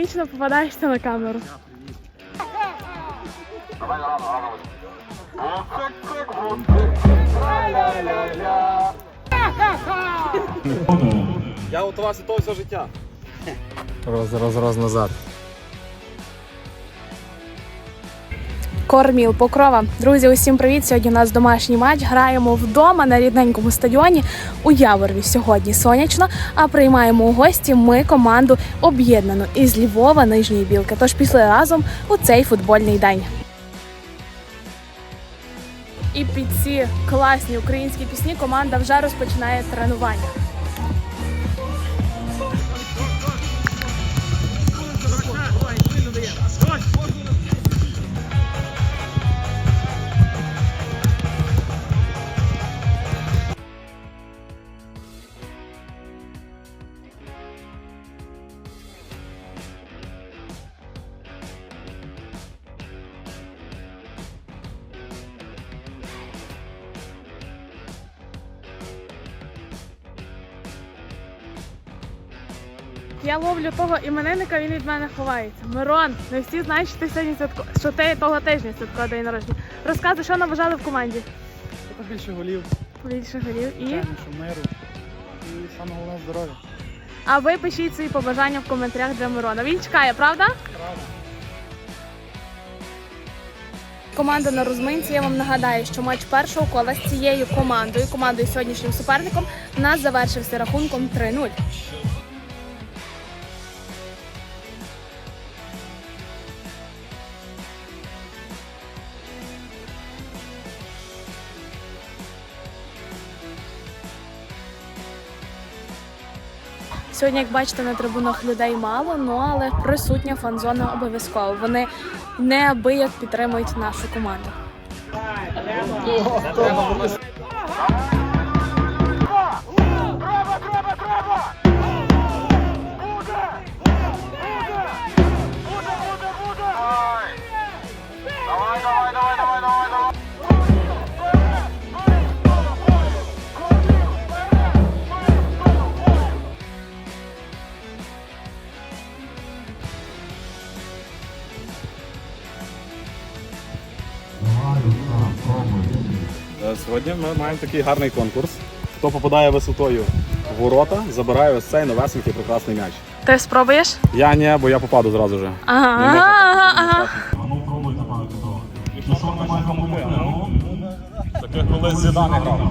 вічно попадаєшся на камеру. Я готувався того все життя. Роз, раз, раз назад. Корміл Покрова. Друзі, усім привіт! Сьогодні у нас домашній матч. Граємо вдома на рідненькому стадіоні у Яворові. Сьогодні сонячно. А приймаємо у гості ми команду об'єднану із Львова Нижньої Білки. Тож пішли разом у цей футбольний день. І під ці класні українські пісні команда вже розпочинає тренування. Я ловлю того іменинника, він від мене ховається. Мирон, не всі знають, що ти сьогодні святко... що ти того тижня святкова день народження. Розказуй, що набажали в команді. Трохи більше голів, Більше голів. І що миру. І саме головне здоров'я. а ви пишіть свої побажання в коментарях для Мирона. Він чекає, правда? Правда. Команда на розминці. Я вам нагадаю, що матч першого кола з цією командою, командою сьогоднішнім суперником, у нас завершився рахунком 3-0. Сьогодні, як бачите, на трибунах людей мало, ну але присутня фан-зона обов'язково. Вони неабияк підтримують нашу команду. Сьогодні ми маємо такий гарний конкурс. Хто попадає висотою в ворота, забирає ось цей новесенький прекрасний м'яч. Ти спробуєш? Я ні, бо я попаду зразу вже. Ага, Не можна ага, так, ага. Таких колись Зідан грав.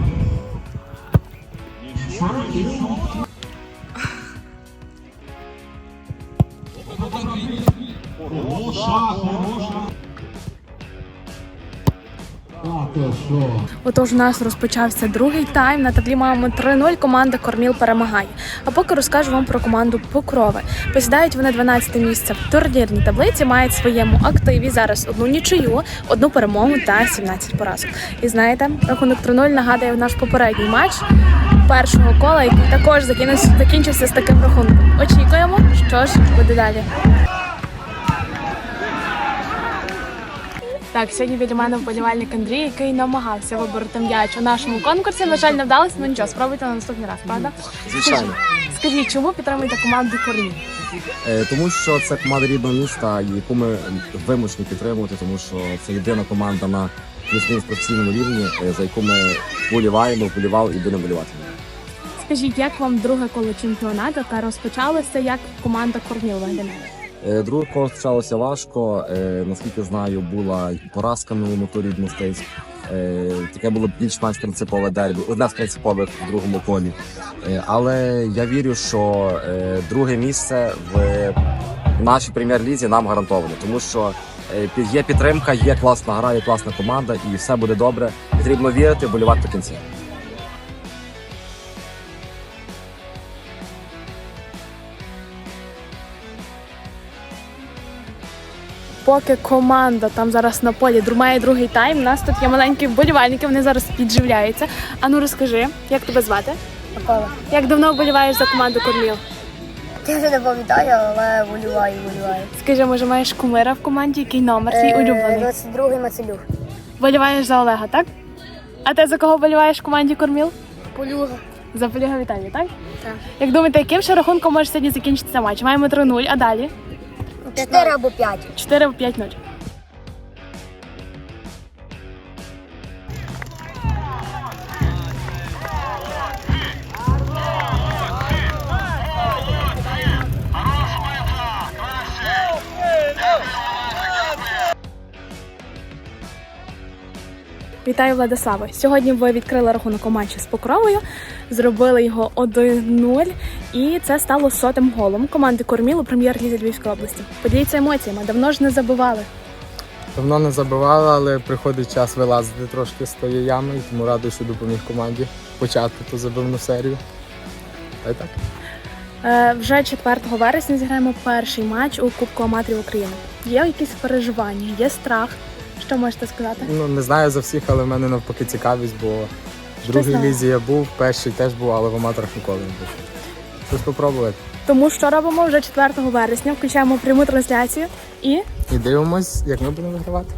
Отож, у нас розпочався другий тайм. На таблі маємо 3-0. Команда Корміл перемагає. А поки розкажу вам про команду Покрови. Посідають вони 12 місце в турнірній таблиці, мають в своєму активі зараз одну нічию, одну перемогу та 17 поразок. І знаєте, рахунок 3-0 нагадує наш попередній матч першого кола, який також закінчився з таким рахунком. Очікуємо, що ж буде далі. Так, сьогодні біля мене вболівальник Андрій, який намагався вибороти м'яч у нашому конкурсі. На жаль, не вдалося, ну нічого, спробуйте на наступний раз, правда? Звичайно. Скажіть, чому підтримуєте команду Корнів? Е, Тому що це команда рідного міста, яку ми вимушені підтримувати, тому що це єдина команда на плюс-мінус професійному рівні, е, за яку ми вболіваємо, вболівали і будемо вболівати. Скажіть, як вам друге коло чемпіонату та розпочалося, як команда Корнів виглядає? Е, Друге коло почалося важко. Е, Наскільки знаю, була поразка на від мистецтв. Е, Таке було більш-менш принципове дербі, одне з принципових в другому колі. Але я вірю, що друге місце в нашій прем'єр-лізі нам гарантовано, тому що є підтримка, є класна гра, є класна команда, і все буде добре. Потрібно вірити, болювати до кінця. Поки команда там зараз на полі дру- має другий тайм, у нас тут є маленькі вболівальники, вони зараз підживляються. А ну розкажи, як тебе звати? Микола. Як давно вболіваєш за команду Корміл? Я вже не пам'ятаю, але волюваю, волюваю. Скажи, може маєш кумира в команді, який номер твій Е, улюблений? 22-й Мацелюк. Вболіваєш за Олега, так? А ти за кого вболіваєш в команді Корміл? Полюга. За Поліга Віталія, так? Так. Як думаєте, яким ще рахунком може сьогодні закінчитися матч? Маємо 3-0, а далі? 4 або 5. 4 або 5 0 Вітаю, Владиславе. Сьогодні ви відкрили рахунок у матчі з Покровою, зробили його 1-0, і це стало сотим голом команди Корміл у прем'єр-лізі Львівської області. Поділіться емоціями, давно ж не забивали. Давно не забивали, але приходить час вилазити трошки з тої ями, і тому радий, що допоміг команді почати ту забивну серію. Та й так. Е, вже 4 вересня зіграємо перший матч у Кубку аматорів України. Є якісь переживання, є страх. Що можете сказати? Ну не знаю за всіх, але в мене навпаки цікавість, бо в другій лізі я був, в першій теж був, але в аматорах ніколи не був. Щось спробувати. Тому що робимо вже 4 вересня, включаємо пряму трансляцію і І дивимось, як ми будемо вигравати.